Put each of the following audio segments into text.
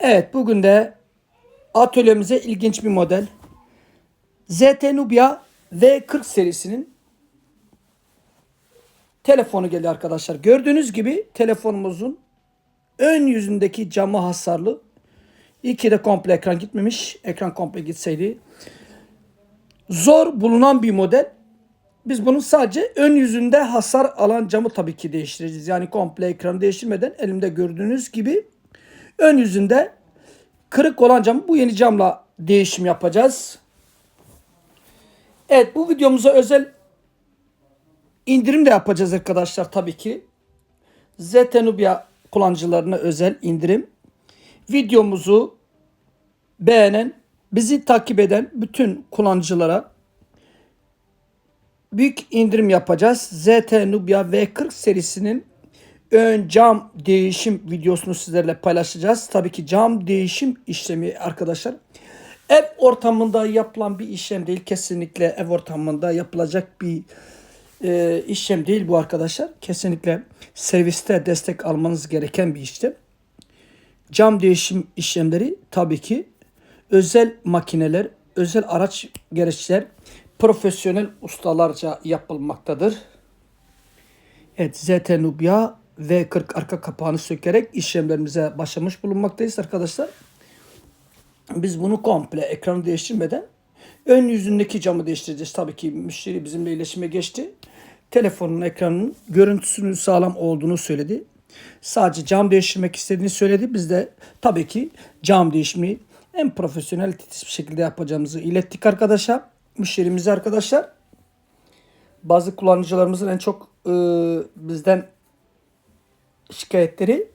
Evet bugün de atölyemize ilginç bir model. ZT Nubia V40 serisinin telefonu geldi arkadaşlar. Gördüğünüz gibi telefonumuzun ön yüzündeki camı hasarlı. İki de komple ekran gitmemiş. Ekran komple gitseydi. Zor bulunan bir model. Biz bunun sadece ön yüzünde hasar alan camı tabii ki değiştireceğiz. Yani komple ekranı değiştirmeden elimde gördüğünüz gibi ön yüzünde kırık olan cam bu yeni camla değişim yapacağız. Evet bu videomuza özel indirim de yapacağız arkadaşlar tabii ki. ZT Nubia kullanıcılarına özel indirim. Videomuzu beğenen, bizi takip eden bütün kullanıcılara büyük indirim yapacağız. ZT Nubia V40 serisinin ön cam değişim videosunu sizlerle paylaşacağız. Tabii ki cam değişim işlemi arkadaşlar. Ev ortamında yapılan bir işlem değil. Kesinlikle ev ortamında yapılacak bir e, işlem değil bu arkadaşlar. Kesinlikle serviste destek almanız gereken bir işlem. Cam değişim işlemleri tabii ki özel makineler, özel araç gereçler profesyonel ustalarca yapılmaktadır. Evet ZT Nubia V40 arka kapağını sökerek işlemlerimize başlamış bulunmaktayız arkadaşlar. Biz bunu komple ekranı değiştirmeden ön yüzündeki camı değiştireceğiz. Tabii ki müşteri bizimle iletişime geçti. Telefonun ekranının görüntüsünün sağlam olduğunu söyledi. Sadece cam değiştirmek istediğini söyledi. Biz de tabii ki cam değişimi en profesyonel titiz bir şekilde yapacağımızı ilettik arkadaşa. Müşterimize arkadaşlar. Bazı kullanıcılarımızın en çok e, bizden şikayetleri.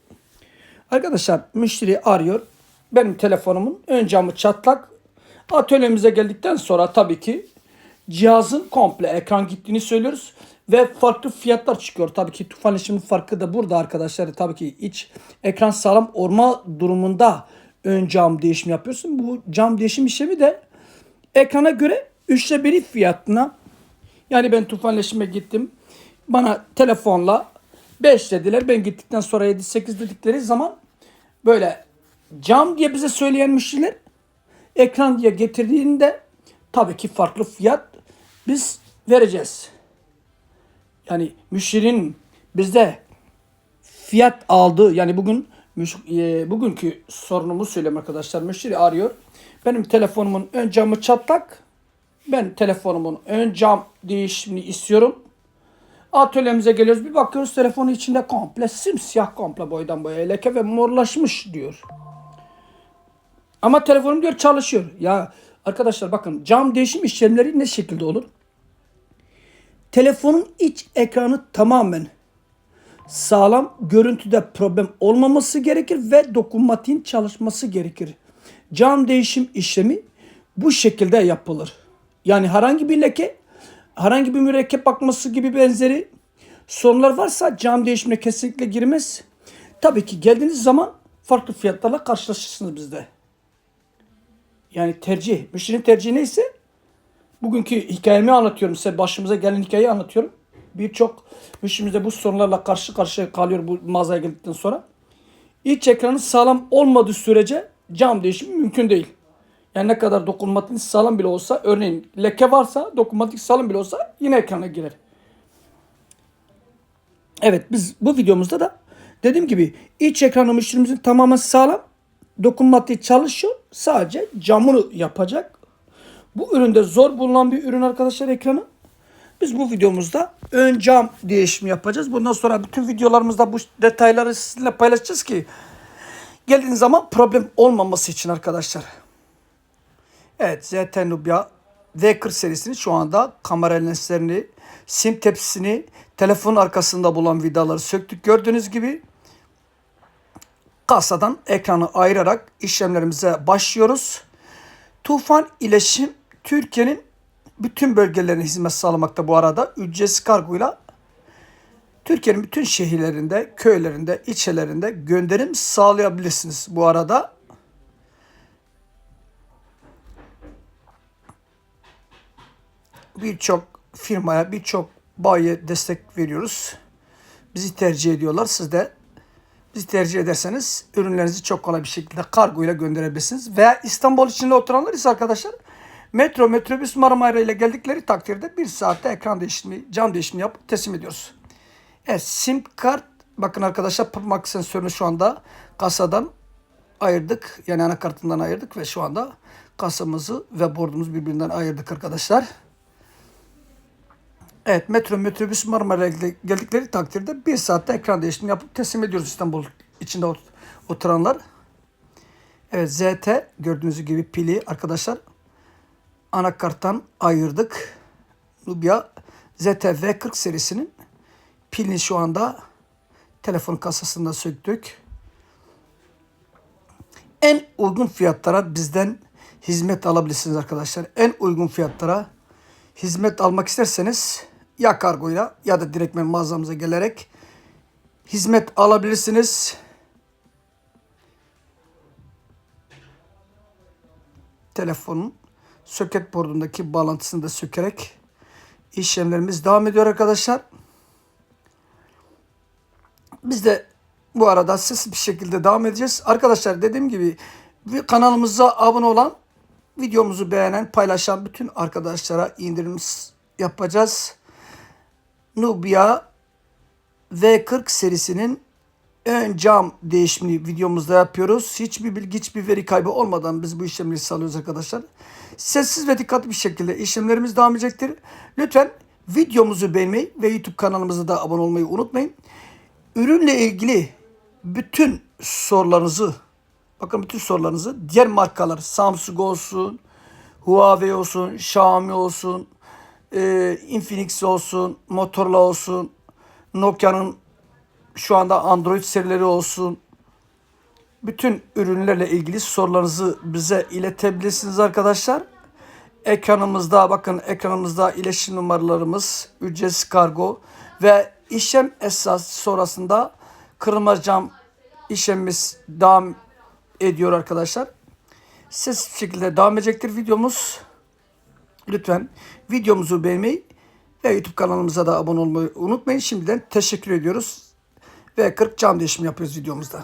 Arkadaşlar müşteri arıyor. Benim telefonumun ön camı çatlak. Atölyemize geldikten sonra tabii ki cihazın komple ekran gittiğini söylüyoruz. Ve farklı fiyatlar çıkıyor. Tabii ki tufan işimin farkı da burada arkadaşlar. Tabii ki iç ekran sağlam olma durumunda ön cam değişimi yapıyorsun. Bu cam değişim işlemi de ekrana göre üçte biri fiyatına. Yani ben tufanleşime gittim. Bana telefonla 5 dediler. Ben gittikten sonra 7-8 dedikleri zaman böyle cam diye bize söyleyen müşteriler ekran diye getirdiğinde tabii ki farklı fiyat biz vereceğiz. Yani müşterinin bizde fiyat aldığı yani bugün e, bugünkü sorunumu söyleyeyim arkadaşlar. Müşteri arıyor. Benim telefonumun ön camı çatlak. Ben telefonumun ön cam değişimini istiyorum. Atölyemize geliyoruz. Bir bakıyoruz telefonu içinde komple simsiyah komple boydan boya leke ve morlaşmış diyor. Ama telefonum diyor çalışıyor. Ya arkadaşlar bakın cam değişim işlemleri ne şekilde olur? Telefonun iç ekranı tamamen sağlam görüntüde problem olmaması gerekir ve dokunmatiğin çalışması gerekir. Cam değişim işlemi bu şekilde yapılır. Yani herhangi bir leke, herhangi bir mürekkep bakması gibi benzeri sorunlar varsa cam değişimine kesinlikle girmez. Tabii ki geldiğiniz zaman farklı fiyatlarla karşılaşırsınız bizde. Yani tercih, müşterinin tercihi neyse bugünkü hikayemi anlatıyorum size. Başımıza gelen hikayeyi anlatıyorum. Birçok müşterimiz de bu sorunlarla karşı karşıya kalıyor bu mağazaya geldikten sonra. İç ekranı sağlam olmadığı sürece cam değişimi mümkün değil. Yani ne kadar dokunmatik sağlam bile olsa örneğin leke varsa dokunmatik sağlam bile olsa yine ekrana girer. Evet biz bu videomuzda da dediğim gibi iç ekranı müşterimizin tamamen sağlam. Dokunmatik çalışıyor. Sadece camını yapacak. Bu üründe zor bulunan bir ürün arkadaşlar ekranı. Biz bu videomuzda ön cam değişimi yapacağız. Bundan sonra bütün videolarımızda bu detayları sizinle paylaşacağız ki geldiğiniz zaman problem olmaması için arkadaşlar. Evet ZT Nubia V40 serisinin şu anda kamera lenslerini, sim tepsisini, telefonun arkasında bulunan vidaları söktük. Gördüğünüz gibi kasadan ekranı ayırarak işlemlerimize başlıyoruz. Tufan İletişim Türkiye'nin bütün bölgelerine hizmet sağlamakta bu arada. Ücretsiz kargoyla Türkiye'nin bütün şehirlerinde, köylerinde, ilçelerinde gönderim sağlayabilirsiniz bu arada. Birçok firmaya, birçok bayiye destek veriyoruz. Bizi tercih ediyorlar. Siz de Bizi tercih ederseniz ürünlerinizi çok kolay bir şekilde kargo ile gönderebilirsiniz. Veya İstanbul içinde oturanlar ise arkadaşlar metro, metrobüs Marmara ile geldikleri takdirde bir saatte ekran değişimi, cam değişimi yapıp teslim ediyoruz. Evet sim kart bakın arkadaşlar parmak sensörünü şu anda kasadan ayırdık. Yani anakartından ayırdık ve şu anda kasamızı ve bordumuzu birbirinden ayırdık arkadaşlar. Evet metro metrobüs Marmara'ya geldikleri takdirde bir saatte ekran değişimi yapıp teslim ediyoruz İstanbul içinde ot- oturanlar. Evet ZT gördüğünüz gibi pili arkadaşlar anakarttan ayırdık. Nubia ZT V40 serisinin pilini şu anda telefon kasasında söktük. En uygun fiyatlara bizden hizmet alabilirsiniz arkadaşlar. En uygun fiyatlara hizmet almak isterseniz ya kargoyla ya da direktmen mağazamıza gelerek hizmet alabilirsiniz. Telefonun soket bordundaki bağlantısını da sökerek işlemlerimiz devam ediyor arkadaşlar. Biz de bu arada sesli bir şekilde devam edeceğiz. Arkadaşlar dediğim gibi kanalımıza abone olan, videomuzu beğenen, paylaşan bütün arkadaşlara indirim yapacağız. Nubia V40 serisinin ön cam değişimini videomuzda yapıyoruz. Hiçbir bilgi, hiçbir veri kaybı olmadan biz bu işlemleri sağlıyoruz arkadaşlar. Sessiz ve dikkatli bir şekilde işlemlerimiz devam edecektir. Lütfen videomuzu beğenmeyi ve YouTube kanalımıza da abone olmayı unutmayın. Ürünle ilgili bütün sorularınızı, bakın bütün sorularınızı diğer markalar Samsung olsun, Huawei olsun, Xiaomi olsun, e, Infinix olsun, Motorola olsun, Nokia'nın şu anda Android serileri olsun. Bütün ürünlerle ilgili sorularınızı bize iletebilirsiniz arkadaşlar. Ekranımızda bakın ekranımızda iletişim numaralarımız, ücretsiz kargo ve işlem esas sonrasında kırılma cam işlemimiz devam ediyor arkadaşlar. Ses bir şekilde devam edecektir videomuz. Lütfen videomuzu beğenmeyi ve YouTube kanalımıza da abone olmayı unutmayın. Şimdiden teşekkür ediyoruz. Ve 40 cam değişimi yapıyoruz videomuzda.